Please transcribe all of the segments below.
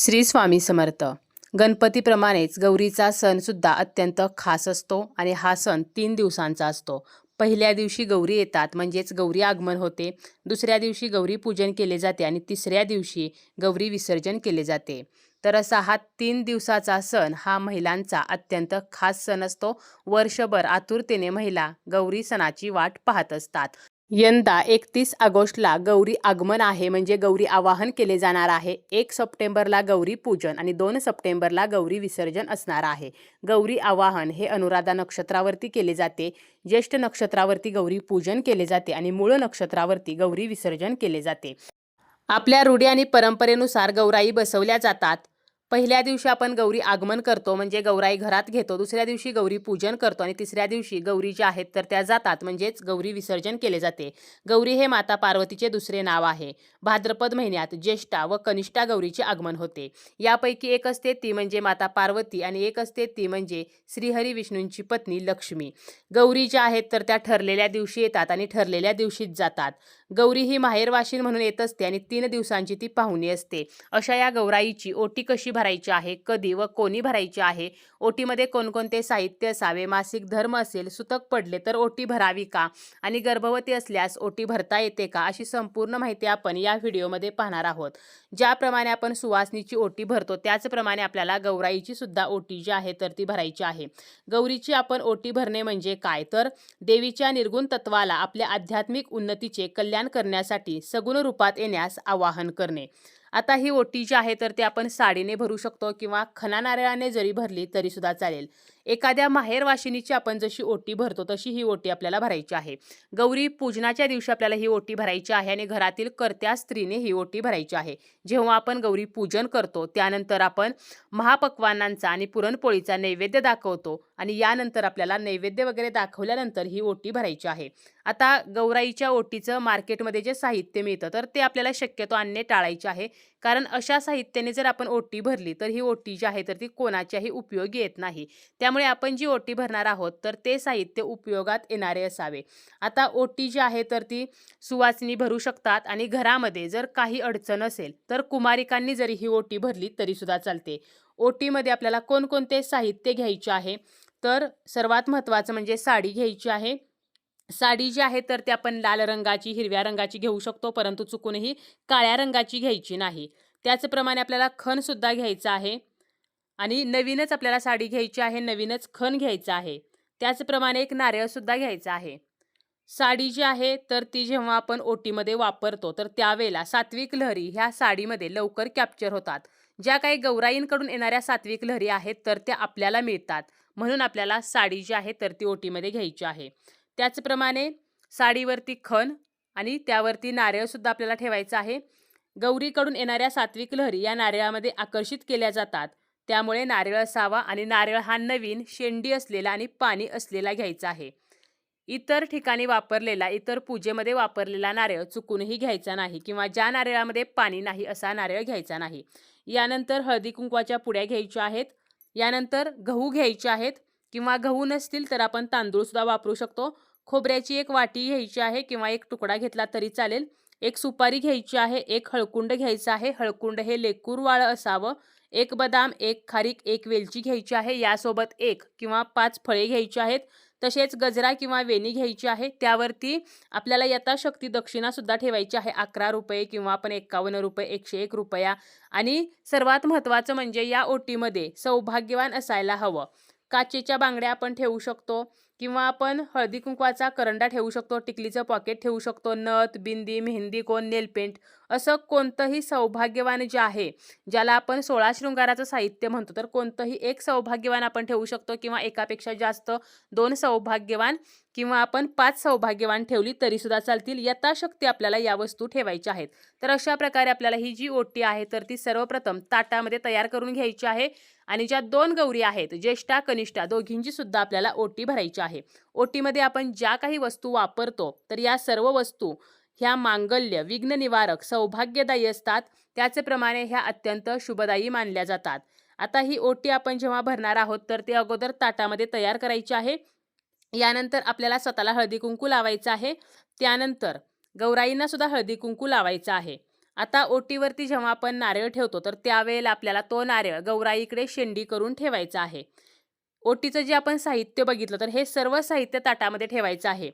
श्री स्वामी समर्थ. गणपतीप्रमाणेच गौरीचा सणसुद्धा अत्यंत खास असतो आणि हा सण तीन दिवसांचा असतो. पहिल्या दिवशी गौरी येतात म्हणजेच गौरी आगमन होते. दुसऱ्या दिवशी गौरी पूजन केले जाते आणि तिसऱ्या दिवशी गौरी विसर्जन केले जाते. तर असा हा तीन दिवसाचा सण हा महिलांचा अत्यंत खास सण असतो. वर्षभर आतुरतेने महिला गौरी सणाची वाट पाहत असतात. यंदा एकतीस ऑगस्टला गौरी आगमन आहे म्हणजे गौरी आवाहन केले जाणार आहे. एक सप्टेंबरला गौरी पूजन आणि दोन सप्टेंबरला गौरी विसर्जन असणार आहे. गौरी आवाहन हे अनुराधा नक्षत्रावरती केले जाते ज्येष्ठ नक्षत्रावरती गौरी पूजन केले जाते आणि मूळ नक्षत्रावरती गौरी विसर्जन केले जाते. आपल्या रूढी आणि परंपरेनुसार गौराई बसवल्या जातात. पहिल्या दिवशी आपण गौरी आगमन करतो म्हणजे गौराई घरात घेतो दुसऱ्या दिवशी गौरी पूजन करतो आणि तिसऱ्या दिवशी गौरी ज्या आहेत तर त्या जातात म्हणजेच गौरी विसर्जन केले जाते. गौरी हे माता पार्वतीचे दुसरे नाव आहे. भाद्रपद महिन्यात ज्येष्ठा व कनिष्ठा गौरीचे आगमन होते. यापैकी एक असते ती म्हणजे माता पार्वती आणि एक असते ती म्हणजे श्रीहरी विष्णूंची पत्नी लक्ष्मी. गौरी ज्या आहेत तर त्या ठरलेल्या दिवशी येतात आणि ठरलेल्या दिवशीच जातात. गौरी ही माहेरवाशीन म्हणून येत असते आणि तीन दिवसांची ती पाहुणी असते. अशा या गौराईची ओटी कशी भरायची आहे कधी व कोणी भरायची आहे? ओटीमध्ये कोणकोणते साहित्य असावे? मासिक धर्म असेल सुतक पडले तर ओटी भरावी का? आणि गर्भवती असल्यास ओटी भरता येते का? अशी संपूर्ण माहिती आपण या व्हिडिओमध्ये पाहणार आहोत. ज्याप्रमाणे आपण सुवासनीची ओटी भरतो त्याचप्रमाणे आपल्याला गौराईची सुद्धा ओटी जी आहे तर ती भरायची आहे. गौरीची आपण ओटी भरणे म्हणजे काय? तर देवीच्या निर्गुण तत्वाला आपल्या आध्यात्मिक उन्नतीचे कल्याण करण्यासाठी सगुण रूपात येण्यास आवाहन करणे. आता ही ओटी जी आहे तर ती आपण साडीने भरू शकतो किंवा खना नारळाने जरी भरली तरीसुद्धा चालेल. एखाद्या माहेर वाशिनीची आपण जशी ओटी भरतो तशी ही ओटी आपल्याला भरायची आहे. गौरी पूजनाच्या दिवशी आपल्याला ही ओटी भरायची आहे आणि घरातील कर्त्या स्त्रीने ही ओटी भरायची आहे. जेव्हा आपण गौरी पूजन करतो त्यानंतर आपण महापक्वानांचा आणि पुरणपोळीचा नैवेद्य दाखवतो आणि यानंतर आपल्याला नैवेद्य वगैरे दाखवल्यानंतर ही ओटी भरायची आहे. आता गौराईच्या ओटीचं मार्केटमध्ये जे साहित्य मिळतं तर ते आपल्याला शक्यतो आणणे टाळायचे आहे. कारण अशा साहित्याने जर आपण ओटी भरली तर ही ओटी जी आहे तर ती कोणाच्याही उपयोगी येत नाही. त्यामुळे आपण जी ओटी भरणार आहोत तर ते साहित्य उपयोगात येणारे असावे. आता ओटी जी आहे तर ती सुवासिनी भरू शकतात आणि घरामध्ये जर काही अडचण असेल तर कुमारिकांनी जरी ही ओटी भरली तरीसुद्धा चालते. ओटीमध्ये आपल्याला कोणकोणते साहित्य घ्यायचे आहे? तर सर्वात महत्त्वाचं म्हणजे साडी घ्यायची आहे. साडी जी आहे तर ती आपण लाल रंगाची हिरव्या रंगाची घेऊ शकतो परंतु चुकूनही काळ्या रंगाची घ्यायची नाही. त्याचप्रमाणे आपल्याला खणसुद्धा घ्यायचं आहे. आणि नवीनच आपल्याला साडी घ्यायची आहे नवीनच खण घ्यायचं आहे त्याचप्रमाणे एक नारळसुद्धा घ्यायचं आहे. साडी जी आहे तर ती जेव्हा आपण ओटीमध्ये वापरतो तर त्यावेळेला सात्विक लहरी ह्या साडीमध्ये लवकर कॅप्चर होतात. ज्या काही गौराईंकडून येणाऱ्या सात्विक लहरी आहेत तर त्या आपल्याला मिळतात. म्हणून आपल्याला साडी जी आहे तर ती ओटीमध्ये घ्यायची आहे. त्याचप्रमाणे साडीवरती खण आणि त्यावरती नारळसुद्धा आपल्याला ठेवायचं आहे. गौरीकडून येणाऱ्या सात्विक लहरी या नारळामध्ये आकर्षित केल्या जातात. त्यामुळे नारळ असावा आणि नारळ हा नवीन शेंडी असलेला आणि पाणी असलेला घ्यायचा आहे. इतर ठिकाणी वापरलेला इतर पूजेमध्ये वापरलेला नारळ चुकूनही घ्यायचा नाही किंवा ज्या नारळामध्ये पाणी नाही असा नारळ घ्यायचा नाही. यानंतर हळदी कुंकवाच्या पुड्या घ्यायच्या आहेत. यानंतर गहू घ्यायचे आहेत किंवा गहू नसतील तर आपण तांदूळसुद्धा वापरू शकतो. खोबऱ्याची एक वाटी घ्यायची आहे किंवा एक तुकडा घेतला तरी चालेल. एक सुपारी घ्यायची आहे एक हळकुंड घ्यायचं आहे. हळकुंड हे लेकूर वाळं असावं. एक बदाम एक खारीक एक वेलची घ्यायची आहे. यासोबत एक किंवा पाच फळे घ्यायची आहेत. तसेच गजरा किंवा वेणी घ्यायची आहे. त्यावरती आपल्याला यथाशक्ती दक्षिणासुद्धा ठेवायची आहे. अकरा रुपये किंवा आपण एकावन्न रुपये एकशे एक रुपया. आणि सर्वात महत्त्वाचं म्हणजे या ओटीमध्ये सौभाग्यवान असायला हवं. काचेच्या बांगड्या आपण ठेवू शकतो. किंवा आपण हळदी कुंकवाचा करंडा ठेवू शकतो टिकलीचं पॉकेट ठेवू शकतो नथ बिंदी मेहंदी कोण नेलपेंट असं कोणतंही सौभाग्यवान जे आहे ज्याला आपण सोळा शृंगाराचं साहित्य म्हणतो तर कोणतंही एक सौभाग्यवान आपण ठेवू शकतो किंवा एकापेक्षा जास्त दोन सौभाग्यवान किंवा आपण पाच सौभाग्यवान ठेवली तरीसुद्धा चालतील यथाशक्ती आपल्याला या वस्तू ठेवायच्या आहेत. तर अशा प्रकारे आपल्याला ही जी ओटी आहे तर ती सर्वप्रथम ताटामध्ये तयार करून घ्यायची आहे आणि ज्या दोन गौरी आहेत ज्येष्ठा कनिष्ठा दोघींची सुद्धा आपल्याला ओटी भरायची आहे. ओटीमध्ये आपण ज्या काही वस्तू वापरतो तर या सर्व वस्तू ह्या मांगल्य विघ्न निवारक सौभाग्यदायी असतात. त्याचप्रमाणे ह्या अत्यंत शुभदायी मानल्या जातात. आता ही ओटी आपण जेव्हा भरणार आहोत तर ते अगोदर ताटामध्ये तयार करायची आहे. यानंतर आपल्याला स्वतःला हळदी कुंकू लावायचं आहे. त्यानंतर गौराईंना सुद्धा हळदी कुंकू लावायचं आहे. आता ओटीवरती जेव्हा आपण नारळ ठेवतो तर त्यावेळेला आपल्याला तो नारळ गौराईकडे शेंडी करून ठेवायचा आहे. ओटीचं जे आपण साहित्य बघितलं तर हे सर्व साहित्य ताटामध्ये ठेवायचं आहे.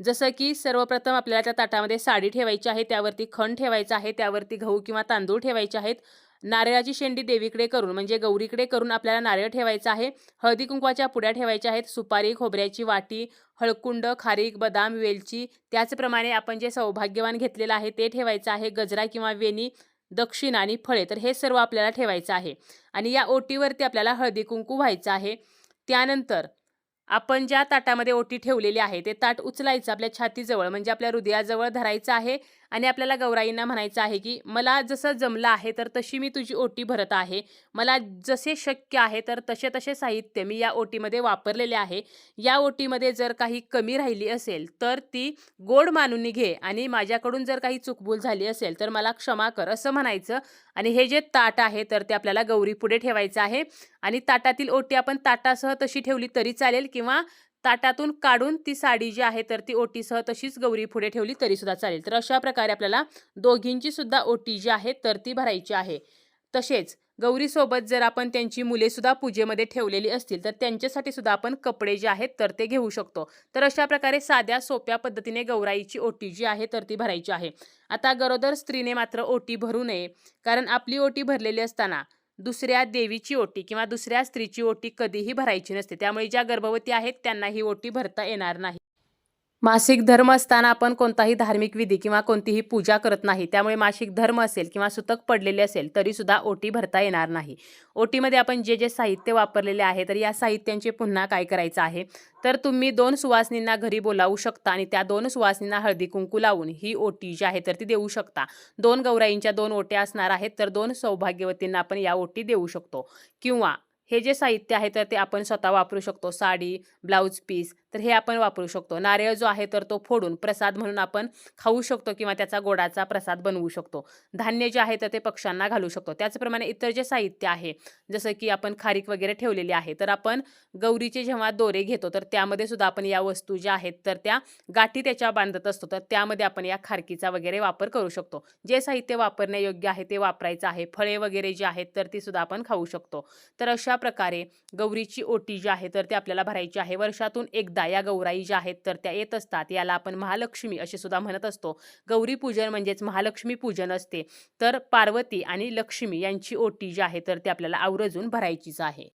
जसं की सर्वप्रथम आपल्याला त्या ताटामध्ये साडी ठेवायची आहे त्यावरती खण ठेवायचं आहे त्यावरती गहू किंवा तांदूळ ठेवायचे आहेत. नारळाची शेंडी देवीकडे करून म्हणजे गौरीकडे करून आपल्याला नारळ ठेवायचा आहे. हळदी कुंकवाच्या पुड्या ठेवायच्या आहेत. सुपारी खोबऱ्याची वाटी हळकुंड खारीक बदाम वेलची त्याचप्रमाणे आपण जे सौभाग्यवान घेतलेलं आहे ते ठेवायचं आहे. गजरा किंवा वेणी दक्षिण आणि फळे तर हे सर्व आपल्याला ठेवायचं आहे. आणि या ओटीवरती आपल्याला हळदी कुंकू व्हायचं आहे. त्यानंतर आपण ज्या ताटामध्ये ओटी ठेवलेली आहे ते ताट उचलायचं आपल्या छातीजवळ म्हणजे आपल्या हृदयाजवळ धरायचं आहे. आणि आपल्याला गौराईंना म्हणायचं आहे की मला जसं जमलं आहे तर तशी मी तुझी ओटी भरत आहे. मला जसे शक्य आहे तर तसे तसे साहित्य मी या ओटीमध्ये वापरलेले आहे. या ओटीमध्ये जर काही कमी राहिली असेल तर ती गोड मानून घे. आणि माझ्याकडून जर काही चुकबूल झाली असेल तर मला क्षमा कर असं म्हणायचं. आणि हे जे ताट आहे तर ते आपल्याला गौरी पुढे ठेवायचं आहे. आणि ताटातील ओटी आपण ताटासह तशी ठेवली तरी चालेल किंवा ताटातून काढून ती साडी जी आहे तर ती ओटीसह तशीच गौरी पुढे ठेवली तरी सुद्धा चालेल. तर अशा प्रकारे आपल्याला दोघींची सुद्धा ओटी जी आहे तर ती भरायची आहे. तसेच गौरीसोबत जर आपण त्यांची मुले सुद्धा पूजेमध्ये ठेवलेली असतील तर त्यांच्यासाठी सुद्धा आपण कपडे जे आहेत तर ते घेऊ शकतो. तर अशा प्रकारे साध्या सोप्या पद्धतीने गौराईची ओटी जी आहे तर ती भरायची आहे. आता गरोदर स्त्रीने मात्र ओटी भरू नये कारण आपली ओटी भरलेली असताना दुसऱ्या देवीची ओटी किंवा दुसऱ्या स्त्रीची ओटी कधीही भरायची नसते. त्यामुळे ज्या गर्भवती आहेत त्यांना ही ओटी भरता येणार नाही. मासिक धर्म असताना आपण कोणताही धार्मिक विधी किंवा कोणतीही पूजा करत नाही. त्यामुळे मासिक धर्म असेल किंवा सुतक पडलेले असेल तरी सुद्धा ओटी भरता येणार नाही. ओटीमध्ये आपण जे जे साहित्य वापरलेले आहे तर या साहित्यांचे पुन्हा काय करायचं आहे? तर तुम्ही दोन सुवासनींना घरी बोलावू शकता आणि त्या दोन सुवासनींना हळदी कुंकू लावून ही ओटी जी आहे तर ती देऊ शकता. दोन गौराईंच्या दोन ओट्या असणार आहेत तर दोन सौभाग्यवतींना आपण या ओटी देऊ शकतो. किंवा हे जे साहित्य आहे तर ते आपण स्वतः वापरू शकतो. साडी ब्लाऊज पीस तर हे आपण वापरू शकतो. नारळ जो आहे तर तो फोडून प्रसाद म्हणून आपण खाऊ शकतो किंवा त्याचा गोडाचा प्रसाद बनवू शकतो. धान्य जे आहे तर ते पक्ष्यांना घालू शकतो. त्याचप्रमाणे इतर जे साहित्य आहे जसं की आपण खारीक वगैरे ठेवलेली आहे तर आपण गौरीचे जेव्हा दोरे घेतो तर त्यामध्ये सुद्धा आपण या वस्तू ज्या आहेत तर त्या गाठी त्याच्या बांधत असतो. तर त्यामध्ये आपण या खारकीचा वगैरे वापर करू शकतो. जे साहित्य वापरण्यायोग्य आहे ते वापरायचं आहे. फळे वगैरे जे आहेत तर ती सुद्धा आपण खाऊ शकतो. तर अशा अशा प्रकारे गौरीची ओटी जी आहे तर ते आपल्याला भरायची आहे. वर्षातून एकदा या गौराई ज्या आहेत तर त्या येत असतात. याला आपण महालक्ष्मी असे सुद्धा म्हणत असतो. गौरी पूजन म्हणजेच महालक्ष्मी पूजन असते. तर पार्वती आणि लक्ष्मी यांची ओटी जी आहे तर ती आपल्याला आवर्जून भरायचीच आहे.